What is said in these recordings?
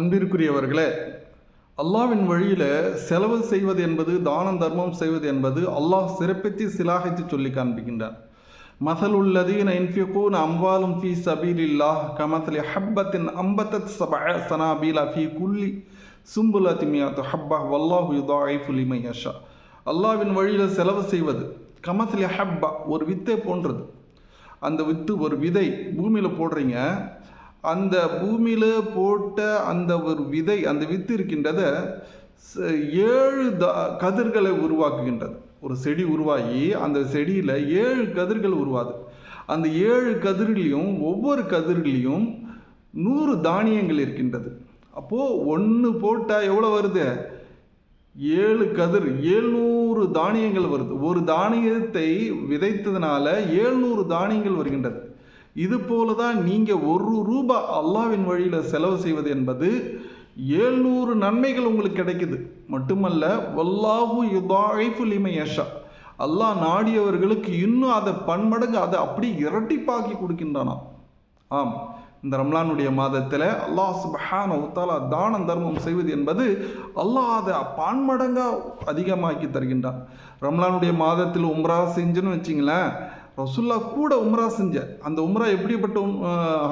அன்பிற்குரியவர்களே அல்லாவின் வழியில் செலவு செய்வது என்பது தானம் தர்மம் செய்வது என்பது அல்லாஹ் சிறப்பித்து சிலாகித்து சொல்லி காண்பிக்கின்றார் மசல் மசலுள்ளதீன இன்ஃபிகூன் அம்வாலும் ஃபி சபீலில்லாஹ் கமசலி ஹப்பத்தின் அம்பத்தத் சப சனாபீலா ஃபி குல்லி சும்புலா திமியாத்து ஹப்பா வல்லாஹு யுதாயிஃபு லிமை யஷா. அல்லாவின் வழியில் செலவு செய்வது கமசலி ஹப்பா ஒரு வித்தை போன்றது. அந்த வித்து ஒரு விதை பூமியில் போடுறீங்க அந்த பூமியில் போட்ட அந்த ஒரு விதை அந்த வித்து இருக்கின்றத ச- ஏழு த கதிர்களை உருவாக்குகின்றது. ஒரு செடி உருவாகி அந்த செடியில் ஏழு கதிர்கள் உருவாது. அந்த ஏழு கதிர்களையும் ஒவ்வொரு கதிர்களையும் நூறு தானியங்கள் இருக்கின்றது. அப்போது ஒன்று போட்டால் எவ்வளோ வருது? ஏழு கதிர் ஏழ்நூறு தானியங்கள் வருது. ஒரு தானியத்தை விதைத்ததுனால ஏழ்நூறு தானியங்கள் வருகின்றது. இது போல தான் நீங்கள் ஒரு ரூபா அல்லாவின் வழியில் செலவு செய்வது என்பது ஏழ்நூறு நன்மைகள் உங்களுக்கு கிடைக்குது. மட்டுமல்ல வல்லாஹு யுதாயிஃபு லிமை யஷா. அல்லாஹ் நாடியவர்களுக்கு இன்னும் அதை பன்மடங்கு அதை அப்படி இரட்டிப்பாக்கி கொடுக்கின்றானாம் ஆம். இந்த ரம்லானுடைய மாதத்தில் அல்லாஹ் சுபஹான உத்தாலா தானம் தர்மம் செய்வது என்பது அல்லாஹ் அதை பன்மடங்காக அதிகமாக்கி தருகின்றான். ரம்லானுடைய மாதத்தில் உம்ரா செஞ்சுன்னு வச்சிங்களேன் ரசுல்லா கூட உம்ரா செஞ்ச அந்த உம்ரா எப்படிப்பட்ட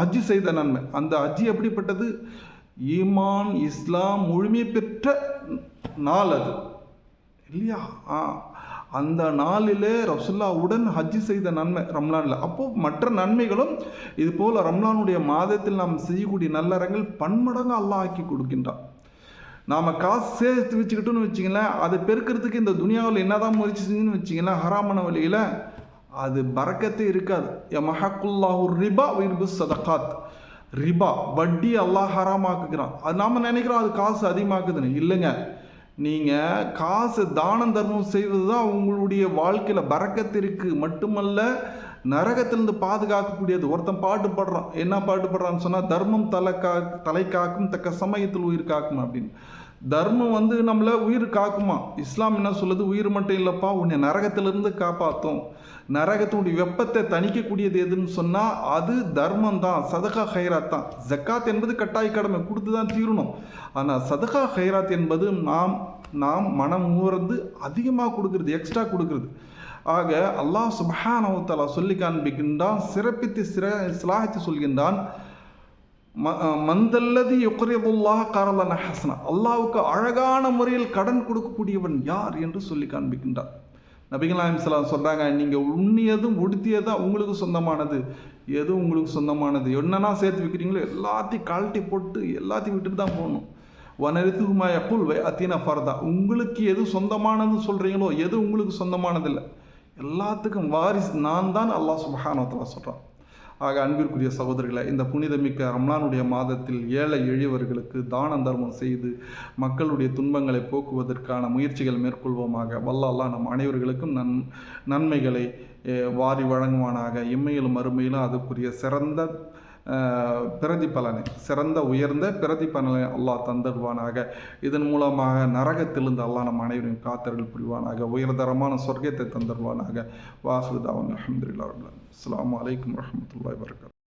ஹஜ்ஜி செய்த நன்மை? அந்த ஹஜ்ஜி எப்படிப்பட்டது? ஈமான் இஸ்லாம் முழுமை பெற்ற நாள் அது. இல்லையா? ஆ அந்த நாளிலே ரசுல்லாவுடன் ஹஜ்ஜி செய்த நன்மை ரம்லானில். அப்போது மற்ற நன்மைகளும் இது போல் ரம்லானுடைய மாதத்தில் நாம் செய்யக்கூடிய நல்லறங்கள் பன்மடங்கு அல்லாஹ் ஆக்கி கொடுக்கின்றான். நாம் காசு சேர்த்து வச்சுக்கிட்டோன்னு வச்சிங்களேன் அதை பெருக்கிறதுக்கு இந்த துனியாவில் என்னதான் முயற்சி செஞ்சுன்னு வச்சிங்களேன் ஹராமான வழியில் அது பறக்கத்தே இருக்காது. மஹக்குல்லாஹு ரிபா விர்பு சதகாத். ரிபா வட்டி அல்லாஹ் ஹராமாக்குகிறான். அது நாம் நினைக்கிறோம் அது காசு அதிகமாக்குதுன்னு. இல்லைங்க. நீங்கள் காசு தானம் தர்மம் செய்வது தான் உங்களுடைய வாழ்க்கையில் பறக்கத்திற்கு மட்டுமல்ல நரகத்திலிருந்து பாதுகாக்கக்கூடியது. ஒருத்தன் பாட்டு பாடுறான். என்ன பாட்டு பாடுறான்னு சொன்னால் தர்மம் தலை கா தலை காக்கும் தக்க சமயத்தில் உயிர் காக்கும் அப்படின்னு. தர்மம் வந்து நம்மளை உயிர் காக்குமா? இஸ்லாம் என்ன சொல்லுது? உயிர் மட்டும் இல்லைப்பா உன்னை நரகத்திலிருந்து காப்பாற்றும் நரகத்தினுடைய வெப்பத்தை தணிக்கக்கூடியது எதுன்னு சொன்னால் அது தர்மம் தான் சதகா ஹைராத் தான். ஜக்காத் என்பது கட்டாய கடமை கொடுத்து தான் தீரணும். ஆனால் சதகா ஹைராத் என்பது நாம் நாம் மனம் உறந்து அதிகமாக கொடுக்குறது எக்ஸ்ட்ரா கொடுக்குறது. ஆக அல்லாஹ் சுப்ஹானஹு சொல்லி காண்பிக்கின்றான் சிறப்பித்து சிற சிலாகித்து சொல்கின்றான் ம- மந்தல்லது யுக்ரிதுல்லாஹ் காரலன ஹசனா. அல்லாவுக்கு அழகான முறையில் கடன் கொடுக்கக்கூடியவன் யார் என்று சொல்லி காண்பிக்கின்றார். நபிகள் நாயம் சொல்கிறாங்க நீங்கள் உண்ணியதும் உடுத்தியதும் உங்களுக்கு சொந்தமானது. எது உங்களுக்கு சொந்தமானது? என்னென்னா சேர்த்து வைக்கிறீங்களோ எல்லாத்தையும் கழட்டி போட்டு எல்லாத்தையும் விட்டுட்டு தான் போகணும். வனரித்துகுமா யக்குல் வை அத்தீன ஃபர்தா. உங்களுக்கு எது சொந்தமானதுன்னு சொல்கிறீங்களோ எது உங்களுக்கு சொந்தமானதில்லை? எல்லாத்துக்கும் வாரிஸ் நான் தான் அல்லாஹ் சுபஹானவத்தலா சொல்கிறான் ஆக அன்பிற்குரிய சகோதரிகளை இந்த புனிதமிக்க ரம்லானுடைய மாதத்தில் ஏழை எளியவர்களுக்கு தான தர்மம் செய்து மக்களுடைய துன்பங்களை போக்குவதற்கான முயற்சிகள் மேற்கொள்வோமாக. வல்லாலா நம் அனைவர்களுக்கும் நன் நன்மைகளை வாரி வழங்குவானாக. இம்மையிலும் அருமையிலும் அதுக்குரிய சிறந்த பிரதிபலனை சிறந்த உயர்ந்த பிரதிபலனை அல்லாஹ் தந்துடுவானாக இதன் மூலமாக நரகத்திலிருந்து அல்லாஹ் நம் அனைவரையும் காத்தர்கள் புரிவானாக. உயர்தரமான சொர்க்கத்தை தந்துடுவானாக வாசுதாவன் அஹமதுல்லா அஸ்லாம் வலைக்கம் வரமத்துல்லாய் வரகாத்